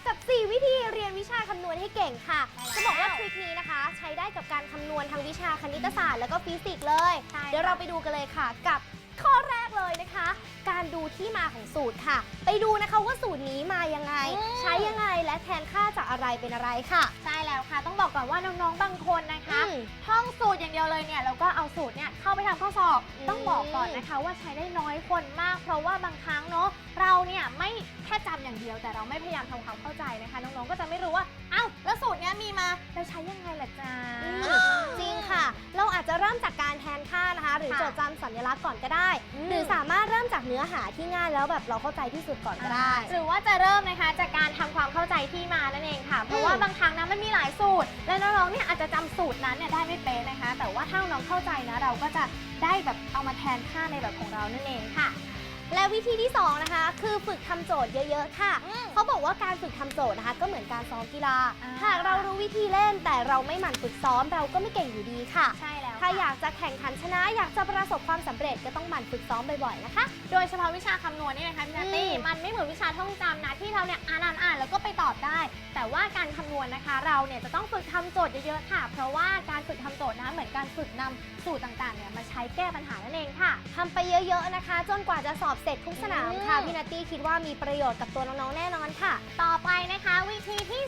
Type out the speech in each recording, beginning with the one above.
4 วิธีเรียนวิชาคำนวณให้เก่งค่ะใช่จะแล้วบอกว่าทริคนี้นะคะ ใช้ได้กับการคำนวณทางวิชาคณิตศาสตร์แล้วก็ฟิสิกส์เลยใช่เดี๋ยวเราไปดูกันเลยค่ะ กับข้อแรกเลยนะคะ การดูที่มาของสูตรค่ะ ไปดูนะคะว่าสูตรนี้มายังไงอืมใช้ยังไงและแทนค่าจากอะไรเป็นอะไรค่ะ ใช่แล้วค่ะ ต้องบอกก่อนว่าน้องๆบางคนนะคะอืมท่องสูตร อย่างเดียวเลยเนี่ยแล้วก็เอาสูตรเนี่ยเข้าไปทำข้อสอบอืมต้องบอกก่อนนะคะว่าใช้ได้น้อยคนมาก เพราะว่าบางครั้งเนาะเราเนี่ยไม่แค่จำอย่างเดียวแต่เราไม่พยายามทำความเข้าใจนะคะน้องๆก็จะไม่รู้ว่าเอ้าแล้วสูตรเนี้ยมีมาแล้วใช้ยังไงล่ะจ๊ะ จริงค่ะ เราอาจจะเริ่มจากการแทนค่านะคะ หรือค่ะจดจำสัญลักษณ์ก่อนก็ได้ อืม หรือสามารถเริ่มจากเนื้อหาที่ง่ายแล้วแบบเราเข้าใจที่สุดก่อนก็ได้ หรือว่าจะเริ่มนะคะจากการทำความเข้าใจที่มานั่นเองค่ะ เพราะว่าอืมบางครั้งนะมันมีหลายสูตร และน้องๆเนี่ยอาจจะจำสูตรนั้นเนี่ยได้ไม่เป๊ะนะคะ แต่ว่าถ้าน้องๆเข้าใจนะเราก็จะได้แบบเอามาแทนค่าในแบบของเรานั่นเองค่ะ และวิธีที่สองนะคะคือฝึกทำโจทย์เยอะๆค่ะอืมเขาบอกว่าการฝึกทำโจทย์นะคะก็เหมือนการซ้อมกีฬาอ่าหากเรารู้วิธีเล่นแต่เราไม่หมั่นฝึกซ้อมเราก็ไม่เก่งอยู่ดีค่ะ ใช่แล้วถ้าค่ะอยากจะแข่งขันชนะ อยากจะประสบความสำเร็จก็ต้องหมั่นฝึกซ้อมบ่อยๆนะคะ โดยเฉพาะวิชาคำนวณนี่นะคะพี่นาตี้อืมมันไม่เหมือนวิชาท่องจำนะที่เราเนี่ยอ่านอ่านอ่านแล้วก็ไปตอบได้ แต่ว่าการคำนวณนะคะ เราเนี่ยจะต้องฝึกทำโจทย์เยอะๆค่ะ เพราะว่าการฝึกทำโจทย์นะเหมือนการฝึกนำสูตรต่างๆเนี่ยมาใช้แก้ปัญหานั่นเองค่ะทำไปเยอะๆนะคะ จนกว่าจะสอบเสร็จทุกสนามค่ะอืมพี่นัตตี้คิดว่ามีประโยชน์กับตัวน้องๆแน่นอนค่ะ ต่อไปนะคะวิธีที่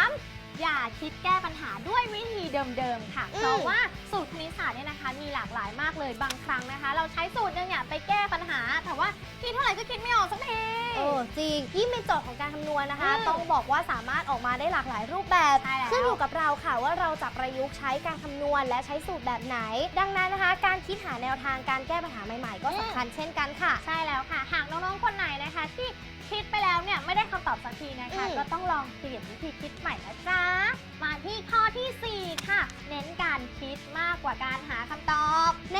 3 อย่าคิดแก้ปัญหาด้วยวิธีเดิมๆค่ะอืมเพราะว่าสูตรคณิตศาสตร์เนี่ยนะคะ มีหลากหลายมากเลยบางครั้งนะคะ เราใช้สูตรหนึงเนี่ย จริงยิ่งเป็นโจทย์ของการคำนวณนะคะ อืมต้องบอกว่าสามารถออกมาได้หลากหลายรูปแบบใช่แล้ว ขึ้นอยู่กับเราค่ะว่าเราจะประยุกต์ใช้การคำนวณและใช้สูตรแบบไหน ดังนั้นนะคะ การคิดหาแนวทางการแก้ปัญหาใหม่ ๆ ก็สำคัญเช่นกันค่ะ ใช่แล้วค่ะ หากน้องๆ คนไหนนะคะ ที่คิดไปแล้วเนี่ยไม่ได้คำตอบสักทีนะคะ อืม ก็ต้องลองเปลี่ยนวิธีคิดใหม่นะจ๊ะ มาที่ข้อทีสี่4 ค่ะ เน้นการคิดมากกว่าการหาคำตอบ ใน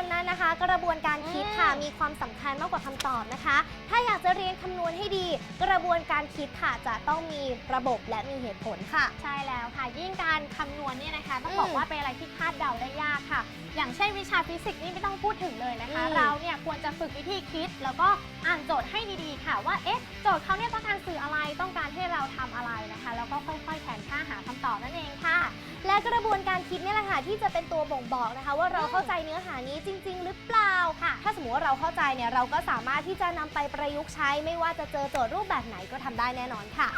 การคำนวณนั้นนะคะ กระบวนการคิดค่ะอืมมีความสำคัญมากกว่าคำตอบนะคะ ถ้าอยากจะเรียนคำนวณให้ดี กระบวนการคิดค่ะจะต้องมีระบบและมีเหตุผลค่ะ ใช่แล้วค่ะ ยิ่งการคำนวณเนี่ยนะคะ ต้องอืมบอกว่าเป็นอะไรที่คาดเดาได้ยากค่ะ อย่างเช่นวิชาฟิสิกส์นี่ไม่ต้องพูดถึงเลยนะคะอืมเราเนี่ยควรจะฝึกวิธีคิด แล้วก็อ่านโจทย์ให้ดีๆค่ะว่าเอ๊ะโจทย์เขาเนี่ยต้องการสื่ออะไรต้องการให้เราทำอะไรนะคะ แล้วก็ค่อยๆแทนค่าหาคำตอบนั่นเองค่ะและ กระบวนการคิดนี่แหละค่ะที่จะเป็นตัวบ่งบอกนะคะ ว่าเราเข้าใจเนื้อหานี้จริง ๆ หรือเปล่าค่ะ ถ้าสมมติว่าเราเข้าใจเนี่ยเราก็สามารถที่จะนำไปประยุกต์ใช้ ไม่ว่าจะเจอโจทย์รูปแบบไหนก็ทำได้แน่นอนค่ะ